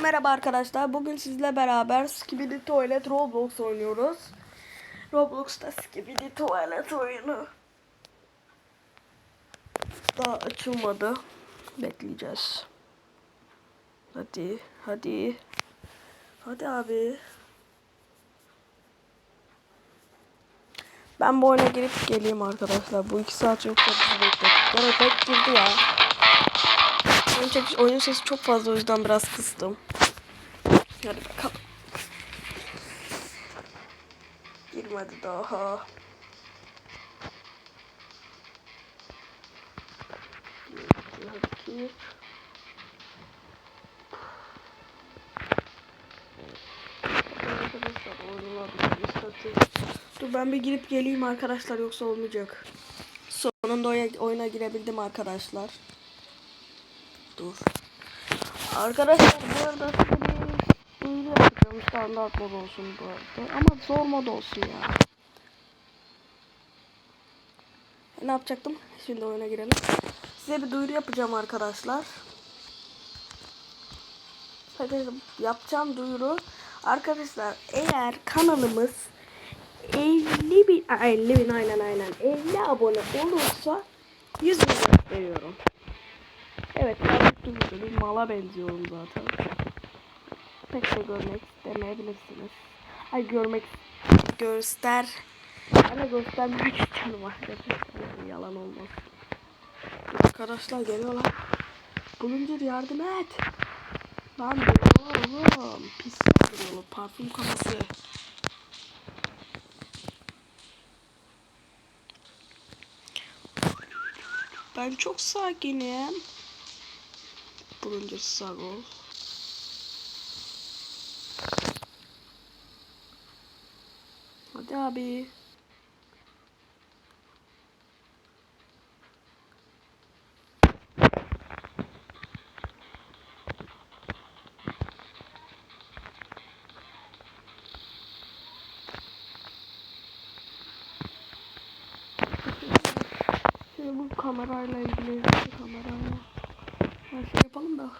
merhaba arkadaşlar. Bugün sizle beraber Skibidi Tuvalet Roblox oynuyoruz. Roblox'ta Skibidi Tuvalet oyunu. Daha açılmadı. Bekleyeceğiz. Hadi, hadi. Hadi abi. Ben bu oyuna girip geleyim arkadaşlar. Bu iki saat çok çok. Gene pek girdi ya. Oyun, çekiş, oyun sesi çok fazla o yüzden biraz kıstım. Hadi bakalım. Girmedi daha. Gir. Arkadaşlar. Dur ben bir girip geleyim arkadaşlar yoksa olmayacak. Sonunda oyuna, oyuna girebildim arkadaşlar. Dur. Arkadaşlar bu arada bir duyuru yapacağım. Standart mod olsun bu arada. Ama zor mod olsun ya. Ne yapacaktım? Şimdi oyuna girelim. Size bir duyuru yapacağım arkadaşlar. Hadi yapacağım duyuru. Arkadaşlar eğer kanalımız 50 bin, Aa, 50 bin aynen aynen 50 abone olursa 100 bin veriyorum. Evet duyuru bir mala benziyorum zaten. Pek de görmek istemeyebilirsiniz. Ay görmek göster. Bana göstermek istiyorum arkadaşlar. Yalan olmaz. Arkadaşlar geliyorlar. Bulunca yardım et. Lan oğlum. Pis geliyorlar. Parfüm kafası. Ben çok sakinim. Bulunca sağ ol. Hadi abi. Şimdi bu kamerayla ilgili kamerayla her şey yapalım da.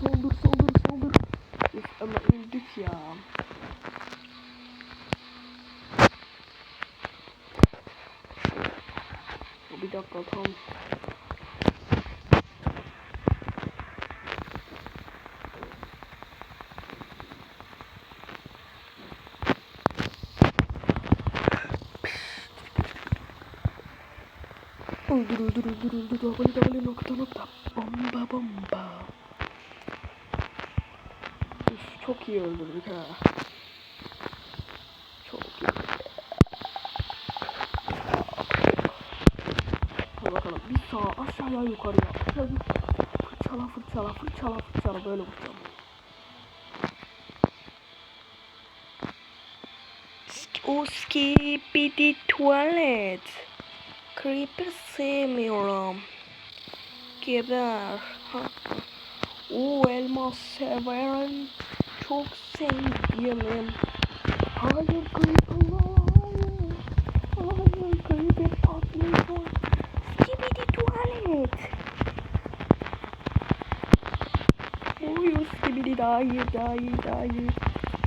Saldır saldır saldır. Üf, ama öldük ya. Bir dakika tam. Öldür öldür öldür öldür. Dabali dabali nokta nokta. Bomba bomba. Üf, çok iyi öldürdük ha. Çok iyi. Hadi bakalım. Bir sağa aşağıya yukarıya. Aşağı yukarı. Fırçala fırçala fırçala fırçala böyle vuracağım. O skibidi tuvalet. Creeper sevmiyorum. Geber. O elmas severim. Çok sevdiğimim. Hayır Creeper'lar. Hayır Creeper patlıyor. Skibidi tuvalet. Uyuz skibidi dayı dayı dayı.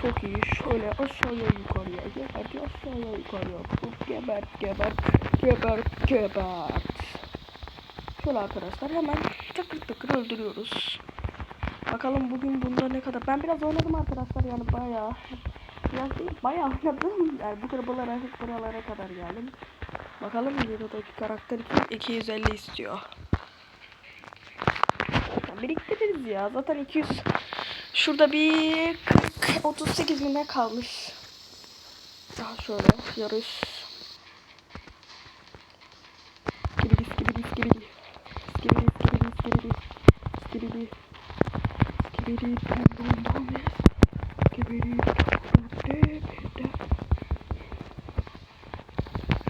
Çok iyi. Şöyle aşağıya yukarıya. Gebert aşağıya yukarıya. Çok gebert gebert. Gebert gebert. Şöyle arkadaşlar hemen takır takır öldürüyoruz. Bakalım bugün bunda ne kadar. Ben biraz oynadım arkadaşlar yani bayağı. Biraz değil bayağı oynadım. Yani bu kadar buralara, buralara kadar geldim. Bakalım videodaki karakter kim? 250 istiyor. Biriktiririz ya. Zaten 200 Şurada bir 40 38 bine kalmış. Daha şöyle yarış. Skibidi skibidi skibidi. Skibidi skibidi skibidi. Skibidi. Skibidi dum dum dum. Skibidi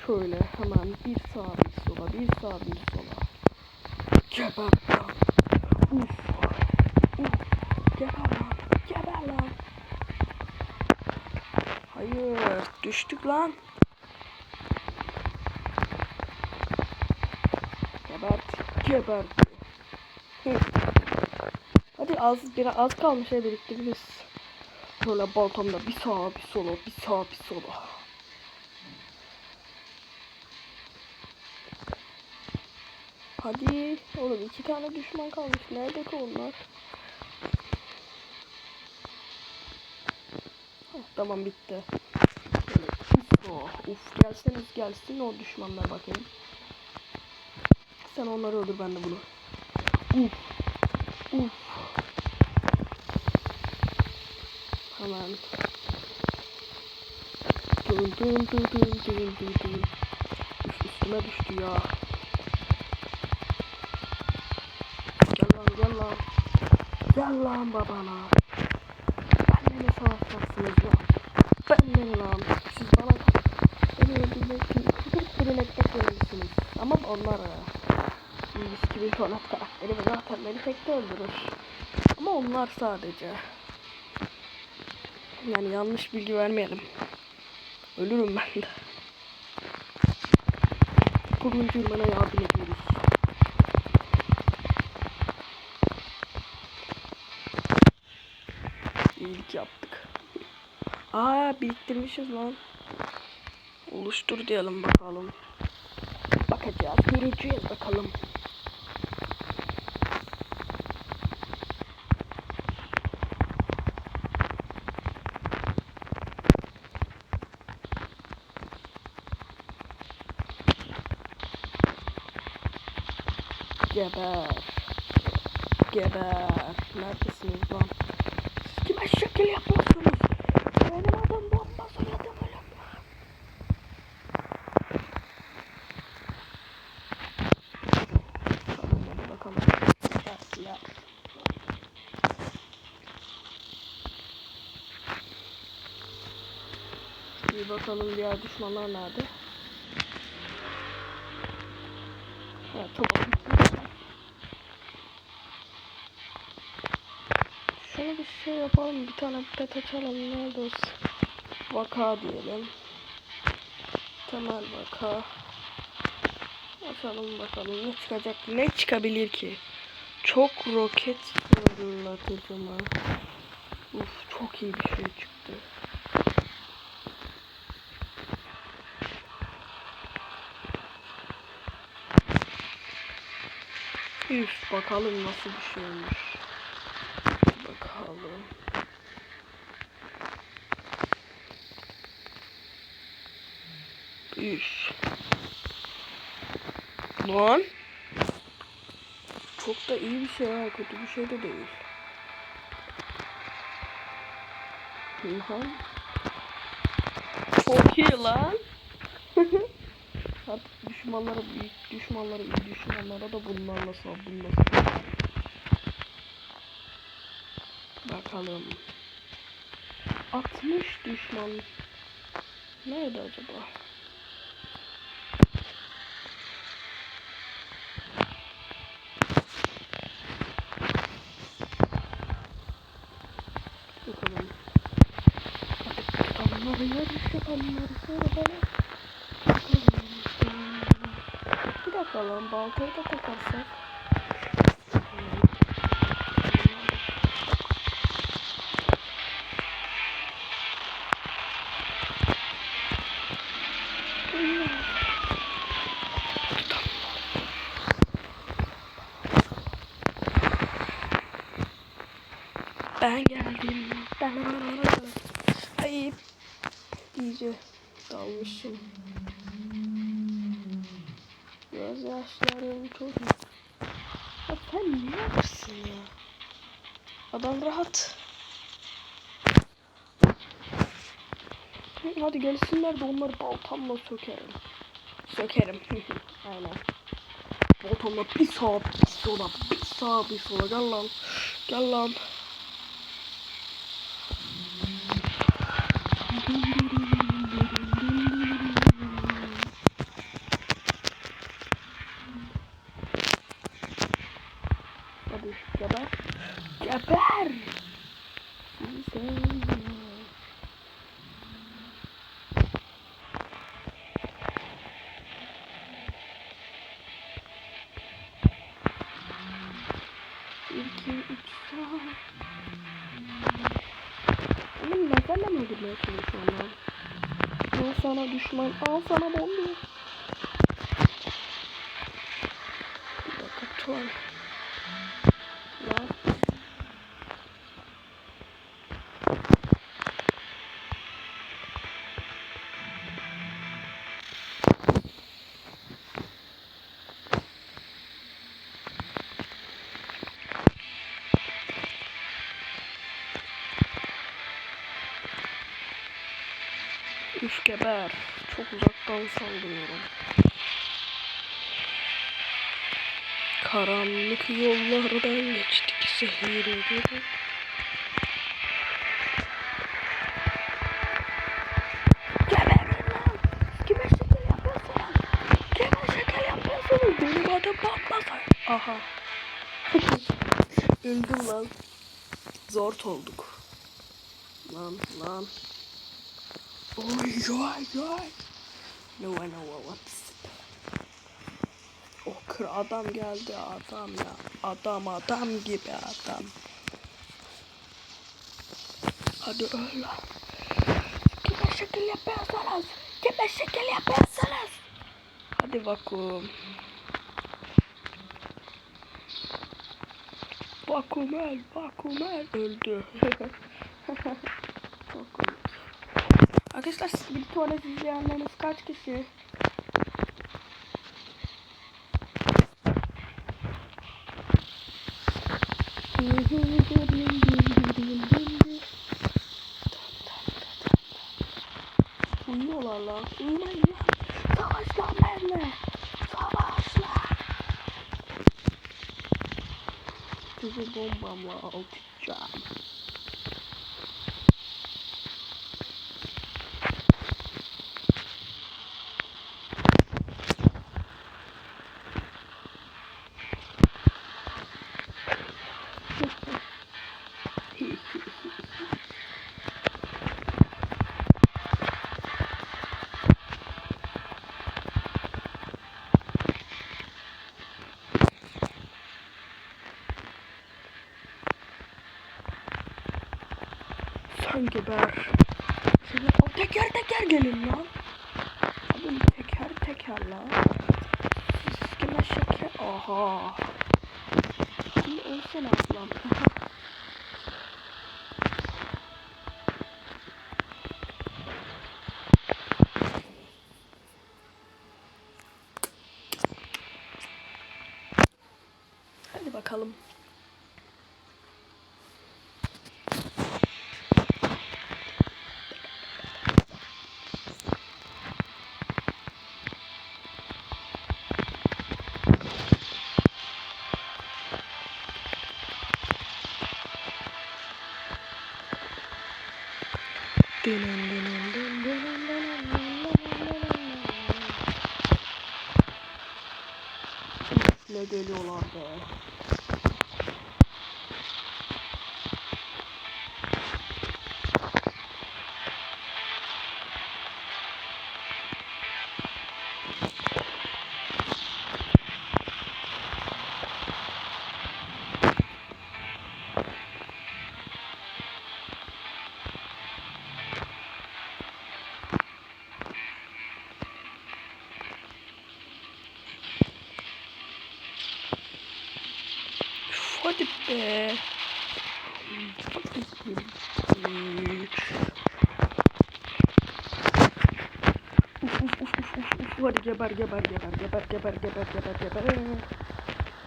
Şöyle hemen bir sağa bir sola bir sağa bir sola. Geber lan. Uf. Uf. Lan. Geber lan. Hayır. Düştük lan. Gebert. Gebert. Hı. Hadi az biraz az kalmış ya biriktiririz. Böyle baltamda bir sağa bir sola bir sağa bir sola. Hadi oğlum iki tane düşman kalmış. Nerede ki onlar? Heh, tamam bitti. Uf, oh, uf gelseniz gelsin o düşmanlar bakayım. Sen onları öldür ben de bunu. Uf. Uf. Hemen. Dın dın dın dın dın dın dın. Üf, üstüme düştü ya. Gel lan gel lan. Gel lan babana. Benimle savaşacaksınız lan. Benimle lan. Siz bana beni öldürmek için kırk birine eklemişsiniz. Ama onlar. Biz gibi tuvalet karakteri ve zaten beni tek de öldürür. Ama onlar sadece. Yani yanlış bilgi vermeyelim. Ölürüm ben de. Kuruncu bana yardım ediyoruz. İyilik yaptık. Aa biriktirmişiz lan. Oluştur diyelim bakalım. Bakacağız, göreceğiz bakalım. Geber. Geber. Neredesiniz lan? Siz kime şekil yapıyorsunuz? Benim adım bomba soyadım ölüm. Bakalım ya. Bir bakalım diğer düşmanlar nerede? Ha tamam. Şöyle bir şey yapalım. Bir tane pet açalım. Nerede olsun? Vaka diyelim. Temel vaka. Açalım bakalım ne çıkacak. Ne çıkabilir ki? Çok roket fırlatıcı mı? Uf çok iyi bir şey çıktı. Üf bakalım nasıl bir şeymiş. Bakalım. Üf. Lan. Çok da iyi bir şey ha. Kötü bir şey de değil. Lan. Çok iyi lan. Artık düşmanlara büyük düşmanlara iyi düşmanlara da bunlarla sabunla Bakalım. 60 düşman. Nerede acaba? Baltayı da takarsak. Ben geldim. Ay iyice dalmışım. Yaşlarım çok. Ya sen ne yapsın ya? Adam rahat. Hadi gelsinler de onları baltamla sökerim. Sökerim. Aynen. Baltamla bir sağa bir sola bir sağa bir sola gel lan. Gel lan. Benim lazerle mi öldürmeye çalışıyorlar? Al sana düşman, al sana bomba. Sus geber. Çok uzaktan saldırıyorum. Karanlık yollardan geçtik zehirli. Aha. Öldüm lan. Zor olduk. Lan lan. Oy oy oy. No I know what's O kır adam geldi adam ya. Adam adam gibi adam. Hadi öl lan. Kime şekil yapıyorsunuz? Kime şekil yapıyorsunuz? Hadi vakum. Vakum öl, vakum öl. Öldü. Çok komik. Arkadaşlar bir tuvalet izleyenleriniz kaç kişi? Uyuyorlar lan. Uyumayın lan. Savaş lan benimle. Savaş lan. Sizi bombamla atacağım. Sen geber. Şöyle o teker teker gelin lan. Abi teker teker lan. Siz kime şeker? Aha. Şimdi ölsene ablam. Hadi bakalım. Ne geliyorlar be. Be. Uf uf uf uf uf uf. Hadi geber geber geber geber geber geber geber geber.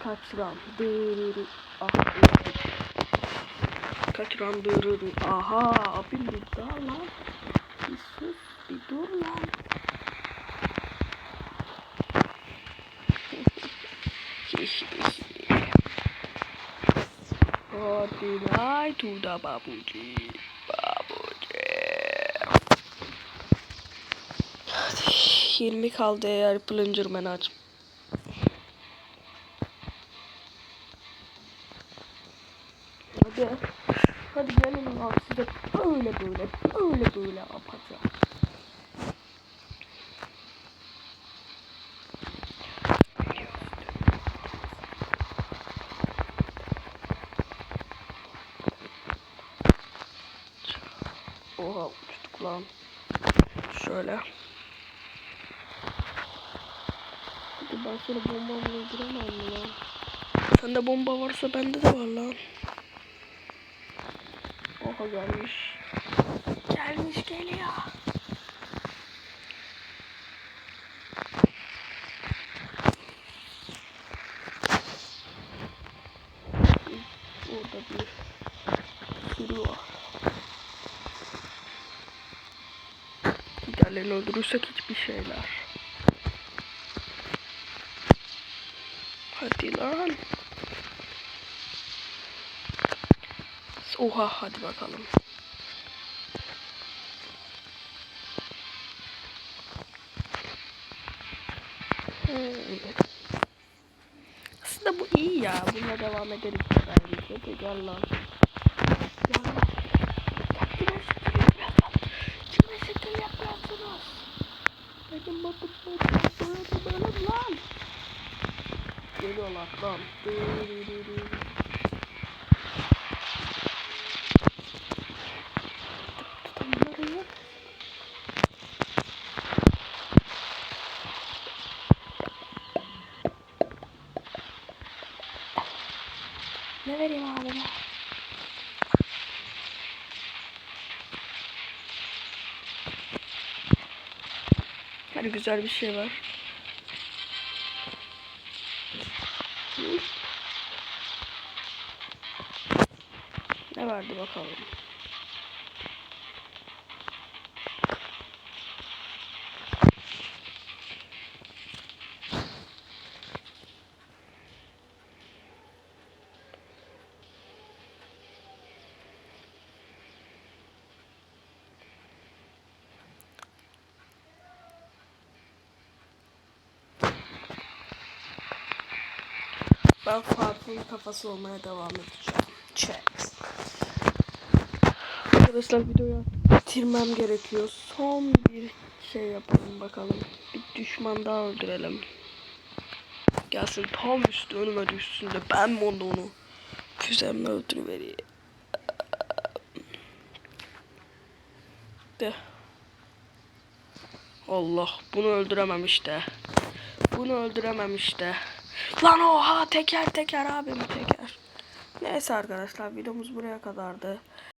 Kaç ram? Dırırı. Aha. Abim bir daha lan. Bir sus. Bir dur lan. Hadi night to the babuji. Babuji. Hadi 20 kaldı eğer Plungerman aç. Oha uçtuk lan. Şöyle. Hadi ben seni bombamla öldüremem mi lan? Sende bomba varsa bende de var lan. Oha gelmiş. Gelmiş geliyor. Orada bir sürü var. Giderlerini öldürürsek hiçbir şeyler. Hadi lan. Oha hadi bakalım. Hmm. Aslında bu iyi ya. Bununla devam ederiz. Bence. Hadi gel lan. Gel lan. Kime şekil yapıyorsunuz? Kime şekil yapıyorsunuz? Benim batıp batıp böyle böyle lan. Geliyorlar lan. Dı dı dı dı. Tutun bunları ya. Ne vereyim abime? Hadi güzel bir şey var. Ne vardı bakalım. Ben Fatih'in kafası olmaya devam edeceğim. Check. Arkadaşlar videoyu bitirmem gerekiyor. Son bir şey yapalım bakalım. Bir düşman daha öldürelim. Gelsin tam üstü önüme düşsün de ben mi onu onu füzemle öldürüvereyim. De. Allah bunu öldüremem işte. Bunu öldüremem işte. Lan oha teker teker abim teker. Neyse arkadaşlar videomuz buraya kadardı.